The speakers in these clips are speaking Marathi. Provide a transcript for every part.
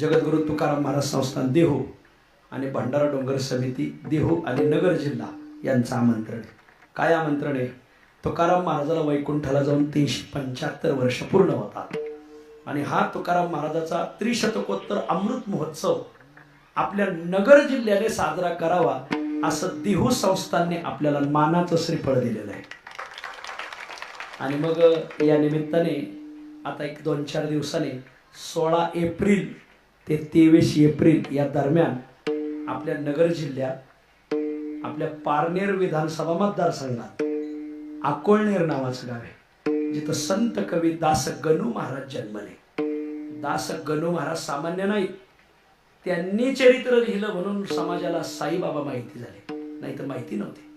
जगद्गुरु तुकाराम महाराज संस्थान देहू आणि भंडारा डोंगर समिती देहू आणि नगर जिल्हा यांचं आमंत्रण काय आमंत्रण आहे? तुकाराम महाराजाला वैकुंठाला जाऊन तीनशे पंच्याहत्तर वर्ष पूर्ण होतात. आणि हा तुकाराम महाराजाचा त्रिशतकोत्तर अमृत महोत्सव आपल्या नगर जिल्ह्याने साजरा करावा असं देहू संस्थांनी आपल्याला मानाचं श्रीफळ दिलेलं आहे. आणि मग या निमित्ताने आता एक दोन चार दिवसाने सोळा एप्रिल ते तेवीस एप्रिल या दरम्यान आपल्या नगर जिल्ह्यात आपल्या पारनेर विधानसभा मतदारसंघात अकोळनेर नावाचं गाव आहे. जिथं संत कवी दास गणू महाराज जन्मले. दास गणू महाराज सामान्य नाही. त्यांनी चरित्र लिहिलं म्हणून समाजाला साईबाबा माहिती झाले. नाही तर माहिती नव्हती.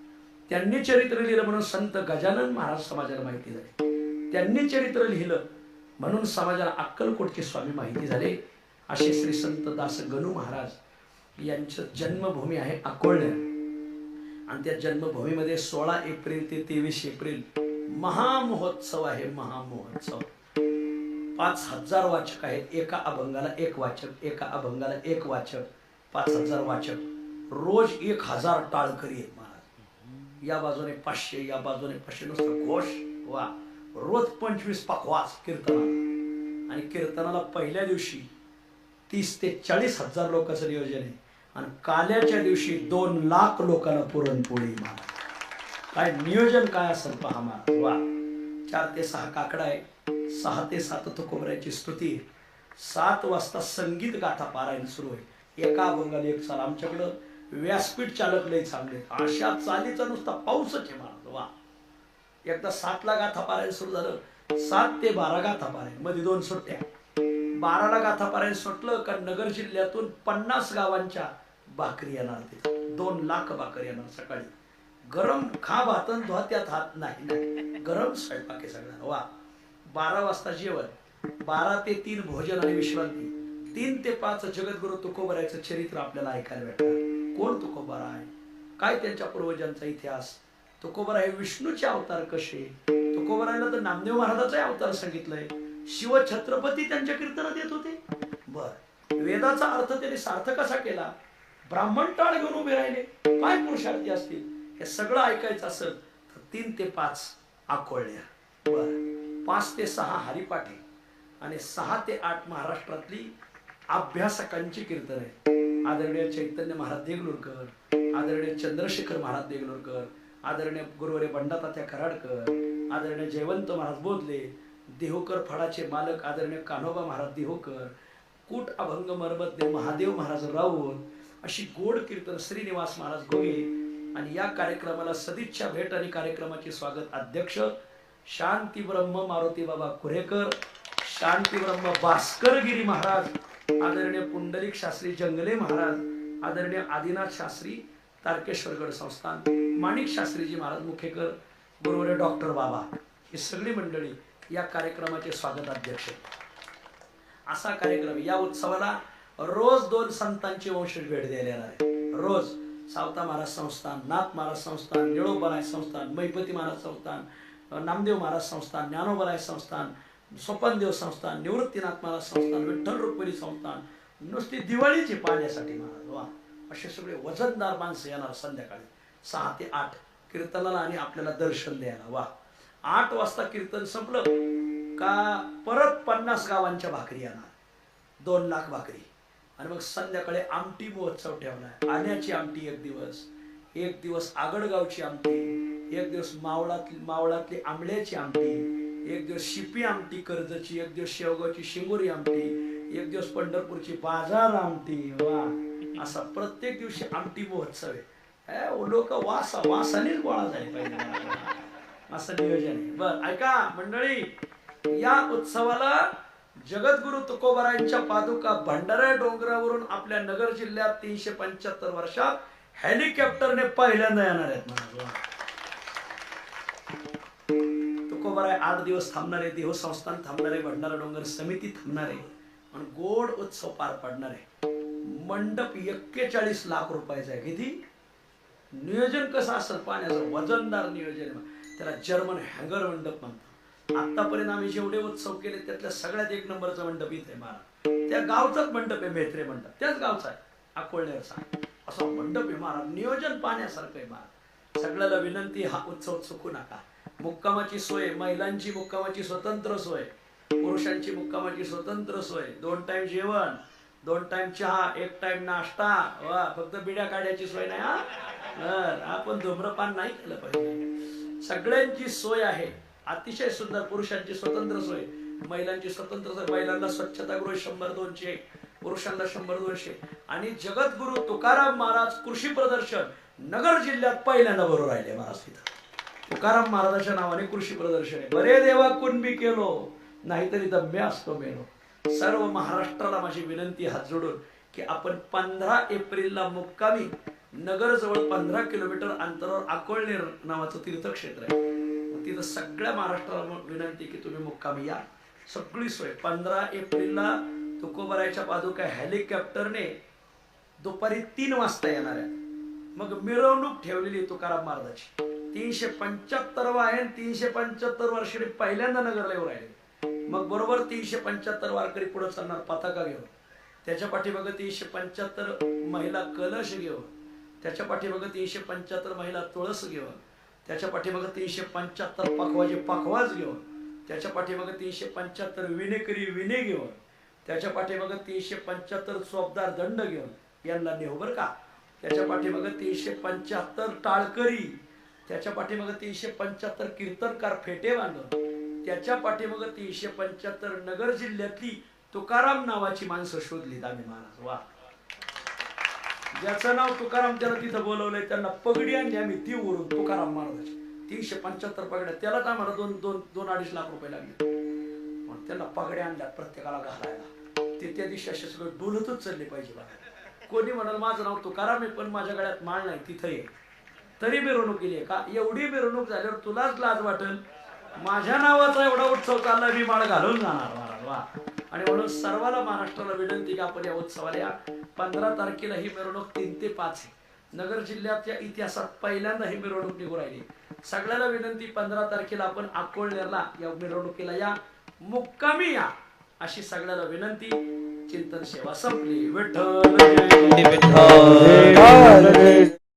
त्यांनी चरित्र लिहिलं म्हणून संत गजानन महाराज समाजाला माहिती झाले. त्यांनी चरित्र लिहिलं म्हणून समाजाला अक्कलकोटचे स्वामी माहिती झाले. असे श्री संत दास गणू महाराज यांचं जन्मभूमी आहे अकोल्या आणि त्या जन्मभूमीमध्ये सोळा एप्रिल ते तेवीस एप्रिल महामहोत्सव आहे महामहोत्सव. पाच हजार वाचक आहेत एका अभंगाला एक वाचक एका अभंगाला एक वाचक पाच हजार वाचक. रोज एक हजार टाळकरी आहेत महाराज. या बाजूने पाचशे या बाजूने पाचशे नुसतं घोष वा. रोज पंचवीस पाखवास कीर्तनाला आणि कीर्तनाला पहिल्या दिवशी तीस ते चाळीस हजार लोकांचं नियोजन आहे. आणि काल्याच्या दिवशी दोन लाख लोकांना पुरणपोळी मारा. काय नियोजन काय असेल पहा महाराज वा. चार ते सहा काकडा आहे. सहा ते सात तुकोबऱ्याची स्तुती सात वाजता संगीत गाथा पारायण सुरू आहे. एका अभंगाला एक चाल आमच्याकडं. व्यासपीठ चालक लय चांगले अशा चालीचा नुसता पाऊसच आहे महाराज वा. एकदा सातला गाथा पारायण सुरू झालं. सात ते बारा गाथा पारायण. मध्ये दोन सुट्ट्या. बाराला गाथापर्यंत सुटलं का नगर जिल्ह्यातून पन्नास गावांच्या भाकरी येणार ते दोन लाख भाकरी येणार सकाळी. गरम खा भातन धोत्यात हात नाही. नाही गरम स्वयंपाक आहे सगळा. वा. बारा वाजता जेवण. बारा ते तीन भोजन आणि विश्रांती. तीन ते पाच जगद्गुरु तुकोबरायचं चरित्र आपल्याला ऐकायला भेटतं कोण तुकोबारा आहे? काय त्यांच्या पूर्वजांचा इतिहास? तुकोबरा हे विष्णूचे अवतार कसे? तुकोबरायला तर नामदेव महाराजाचा अवतार सांगितलंय. शिव छत्रपती त्यांच्या कीर्तनात येत होते. बर. वेदाचा अर्थ त्यांनी सार्थ कसा केला. ब्राह्मण टाळ घेऊन उभे राहिले. काय पुरुषार्थी असतील? हे सगळं ऐकायचं असेल तर तीन ते पाच आकोळल्या बर. पाच ते सहा हरिपाठे आणि सहा ते आठ महाराष्ट्रातली अभ्यासकांची कीर्तन आहे आदरणीय चैतन्य महाराज देगलूरकर आदरणीय चंद्रशेखर महाराज देगलूरकर आदरणीय गुरुवरे बंडातात्या कराडकर आदरणीय जयवंत महाराज बोधले देहोकर फळाचे मालक आदरणीय कान्होबा महाराज देहोकर कूट अभंग मरबतले महादेव महाराज राऊत अशी गोड कीर्तन श्रीनिवास महाराज गोगे आणि या कार्यक्रमाला सदिच्छा भेट आणि कार्यक्रमाचे स्वागत अध्यक्ष शांती ब्रह्म मारुती बाबा कुरेकर शांती ब्रह्म भास्करगिरी महाराज आदरणीय पुंडलिक शास्त्री जंगले महाराज आदरणीय आदिनाथ शास्त्री तारकेश्वरगड संस्थान माणिक शास्त्रीजी महाराज मुखेकर बरोबर डॉक्टर बाबा. ही सगळी मंडळी या कार्यक्रमाचे स्वागत अध्यक्ष. असा कार्यक्रम या उत्सवाला रोज दोन संतांची वंशज भेट द्यायला येणार आहे. रोज सावता महाराज संस्थान नाथ महाराज संस्थान निळोबराय संस्थान मैपती महाराज संस्थान नामदेव महाराज संस्थान ज्ञानोबराय संस्थान स्वपनदेव संस्थान निवृत्तीनाथ महाराज संस्थान विठ्ठल रुक्मिणी संस्थान नुसती दिवाळीची पाहण्यासाठी महाराज वा. असे सगळे वजनदार माणसं येणार संध्याकाळी सहा ते आठ. कीर्तनाला आणि आपल्याला दर्शन द्यायला वा. आठ वाजता कीर्तन संपलं का परत पन्नास गावांच्या भाकरी येणार. दोन लाख भाकरी. आणि मग संध्याकाळी आमटी महोत्सव ठेवला आण्याची आमटी एक दिवस एक दिवस आगडगावची आमटी एक दिवस मावळातली मावळातली आंबळ्याची आमटी एक दिवस शिपी आमटी कर्जची एक दिवस शेवगावची शिंगोरी आमटी एक दिवस पंढरपूरची बाजार आमटी. वा! असा प्रत्येक दिवशी आमटी महोत्सव आहे. लोक वासा वासानेच गोळा झाले पाहिजे. असं नियोजन आहे. बर ऐका मंडळी या उत्सवाला जगद्गुरु तुकोबरायांच्या पादुका भंडारा डोंगरावरून आपल्या नगर जिल्ह्यात तीनशे पंच्याहत्तर वर्षात हेलिकॉप्टरने पहिल्यांदा येणार आहेत तुकोबराय आठ दिवस थांबणार आहे देव संस्थान थांबणार आहे भंडारा डोंगर समिती थांबणार आहे आणि गोड उत्सव पार पडणार आहे. मंडप एक्केचाळीस लाख रुपयाचा आहे. किती? नियोजन कसं असेल पाण्याचं? वजनदार नियोजन त्याला जर्मन हँगर मंडप म्हणतात. आतापर्यंत आम्ही जेवढे उत्सव केले त्यातल्या सगळ्यात एक नंबरचा मंडप इथे महाराज. त्या गावचाच मंडप आहे मेत्रे मंडप. त्याच गावचा आहे अकोळण्याचा असा मंडप आहे महाराज. नियोजन पाहण्यासारखं आहे महाराज. सगळ्याला विनंती हा उत्सव चुकू नका. मुक्कामाची सोय महिलांची मुक्कामाची स्वतंत्र सोय पुरुषांची मुक्कामाची स्वतंत्र सोय दोन टाइम जेवण दोन टाइम चहा एक टाइम नाश्ता. वा फक्त बिड्या काढायची सोय नाही हा? आपण धूम्रपान नाही केलं पाहिजे. सगळ्यांची सोय आहे. अतिशय सुंदर पुरुषांची स्वतंत्र सोय. महिलांची स्वतंत्र सोय. महिलांना स्वच्छतागृह शंभर दोनशे पुरुषांना शंभर दोनशे. आणि जगद्गुरु तुकाराम महाराज कृषी प्रदर्शन नगर जिल्ह्यात पहिल्यांदा बरोबर राहिले महाराज तिथं. तुकाराम महाराजाच्या नावाने कृषी प्रदर्शन आहे. बरे देवा कुणबी केलो नाहीतरी दम्य असतो मेलो. सर्व महाराष्ट्राला माझी विनंती हात जोडून की आपण पंधरा एप्रिलला मुक्कामी नगर जवळ पंधरा किलोमीटर अंतरावर अकोळनेर नावाचं तीर्थक्षेत्र आहे. तिथं सगळ्या महाराष्ट्राला विनंती की तुम्ही मुक्काम या. सगळी सोय. पंधरा एप्रिलला तुकोबरायच्या पादुका हेलिकॉप्टरने दुपारी तीन वाजता येणार आहे. मग मिरवणूक ठेवलेली तुकाराम महाराजाची. तीनशे पंच्याहत्तर आहे आणि तीनशे पंच्याहत्तर वर्षाने पहिल्यांदा नगरला येऊ राहिले. मग बरोबर तीनशे पंच्याहत्तर वारकरी पुढे चालणार पताका घेऊन. त्याच्या पाठीमागे तीनशे पंच्याहत्तर महिला कलश घेऊन. त्याच्या पाठीमागं तीनशे पंच्याहत्तर महिला तुळस घेऊन त्याच्या पाठीमागं तीनशे पंच्याहत्तर पाखवाजे पाखवाज घेऊन त्याच्या पाठीमागं तीनशे पंच्याहत्तर विनेकरी विने घेऊन त्याच्या पाठीमागं तीनशे पंच्याहत्तर चोपदार दंड घेऊन यांना नेऊ बरं का? त्याच्या पाठीमागं तीनशे पंच्याहत्तर टाळकरी त्याच्या पाठीमागं तीनशे पंच्याहत्तर कीर्तनकार फेटे बांधून त्याच्या पाठीमागं तीनशे पंच्याहत्तर नगर जिल्ह्यातली तुकाराम नावाची माणसं शोधलीत आम्ही महाराज. वा. ज्याचं नाव तुकाराम त्याला तिथं बोलवलंय त्यांना पगडी आणली आम्ही ती ओढून तुकाराम महाराज तीनशे पंच्याहत्तर पगड्या. त्यालाच आम्हाला दोन दोन दोन अडीच लाख रुपये लागले. मग त्यांना पगड्या आणल्या प्रत्येकाला घालायला. ते त्या दिवशी असे सगळं डोलतच चालले पाहिजे बघा. कोणी म्हणाल माझं नाव तुकाराम आहे पण माझ्या गळ्यात माळ नाही तिथं ये. तरी मिरवणूक केली आहे का? एवढी मिरवणूक झाल्यावर तुलाच लाज वाटेल? माझ्या नावाचा एवढा उत्सव चालला मी माळ घालून जाणार महाराज वा. आणि म्हणून सर्वाला महाराष्ट्राला विनंती की आपण या उत्सवाला या. पंधरा तारखेला ही मिरवणूक तीन ते पाच आहे. नगर जिल्ह्याच्या इतिहासात पहिल्यांदा ही मिरवणूक निघून राहिली. सगळ्याला विनंती पंधरा तारखेला आपण अकोळनेरला या मिरवणुकीला या. मुक्कामी या अशी सगळ्याला विनंती. चिंतन सेवा संपली. विठ्ठल